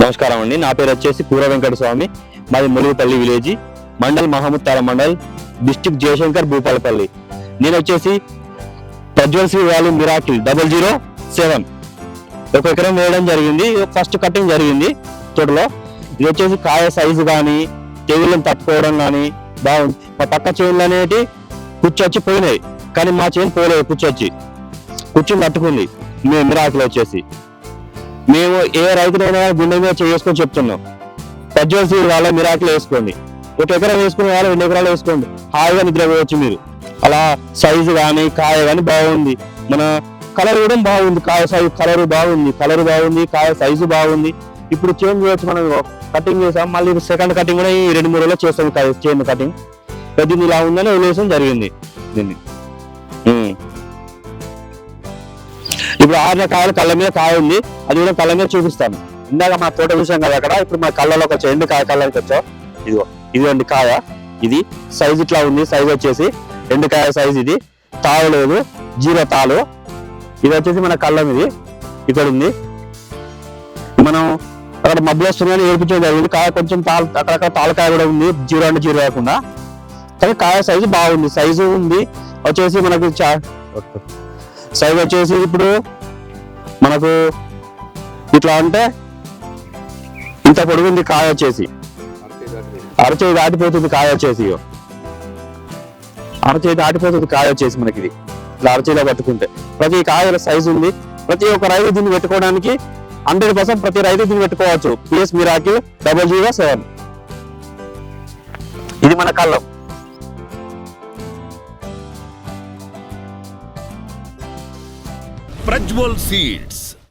నమస్కారం అండి. నా పేరు వచ్చేసి పూర వెంకట స్వామి. మాది ములుగుపల్లి విలేజ్. మండల్ మహమ్మద్ తాల మండల్ డిస్టిక్ జయశంకర్ భూపాలపల్లి. నేను వచ్చేసి Prajwal Sri valley miracle double zero seven. ఒక ఎకరం వేయడం జరిగింది. ఫస్ట్ కటింగ్ జరిగింది తోటలో. ఇది వచ్చేసి కాయ సైజు కానీ తెగుళ్ళని తట్టుకోవడం కానీ బాగుంది. మా పక్క చేనులు అనేటి కుచ్చొచ్చి పోయినాయి. కానీ మా చేను పోలేదు కుచ్చొచ్చి. కుర్చీని తట్టుకుంది. మీ మిరాకిల్ వచ్చేసి. మేము ఏ రైతునైనా గుండె మీద చేసుకొని చెప్తున్నాం. ప్రజ్వల్ సీడ్ వాళ్ళ మిరాకులు వేసుకోండి. ఒక ఎకరం వేసుకునే వాళ్ళు రెండు ఎకరాలు వేసుకోండి. హాయిగా నిద్రపోవచ్చు మీరు. అలా సైజు కానీ కాయ కానీ బాగుంది. మన కలర్ కూడా బాగుంది. కాయ సైజు కలర్ బాగుంది. కలర్ బాగుంది కాయ సైజు బాగుంది. ఇప్పుడు చేంజ్ చేయొచ్చు మనం. కటింగ్ చేసాం. మళ్ళీ సెకండ్ కటింగ్ కూడా ఈ రెండు మూడు రోజులు చేస్తాం. చేను కటింగ్ పెద్దది ఇలా ఉందని వదిలేసం జరిగింది. దీన్ని. ఇప్పుడు ఆరిన కాయలు కళ్ళ మీద కాయ ఉంది. అది కూడా కళ్ళ మీద చూపిస్తాను. ఇందాక మా తోట చూసాం కదా అక్కడ. ఇప్పుడు మా కళ్ళలో ఒక ఎండు కాయ కళ్ళకి వచ్చావు ఇదిగో ఇదిగోండి కాయ. ఇది సైజ్ ఇట్లా ఉంది. సైజ్ వచ్చేసి ఎండు కాయ సైజ్ ఇది. తావు లేదు. జీరో తాలు. ఇది వచ్చేసి మన కళ్ళం ఇది. ఇక్కడ ఉంది. మనం అక్కడ మబ్బులు వస్తున్నాయని ఏడిపించడం జరిగింది. కాయ కొంచెం తాలు అక్కడక్కడ తాలకాయ కూడా ఉంది. జీరో అంటే జీరో కాకుండా. కానీ కాయ సైజు బాగుంది. సైజు ఉంది. వచ్చేసి మనకి చా సైజ్ వచ్చేసి ఇప్పుడు మనకు ఇట్లా అంటే ఇంత పొడుగుంది కాయ వచ్చేసి. అరచేయి దాటిపోతుంది కాయ వచ్చేసి అరచేయి దాటిపోతుంది కాయ వచ్చేసి మనకి ఇది ఇట్లా అరచేయిలో పట్టుకుంటే ప్రతి కాయల సైజు ఉంది. ప్రతి ఒక్క రైతు దీన్ని పెట్టుకోవడానికి హండ్రెడ్ పర్సెంట్ ప్రతి రైతు దీన్ని పెట్టుకోవచ్చు. P S miracle double zero seven. ఇది మన కళ్ళం. ప్రజ్వల్ సీడ్స్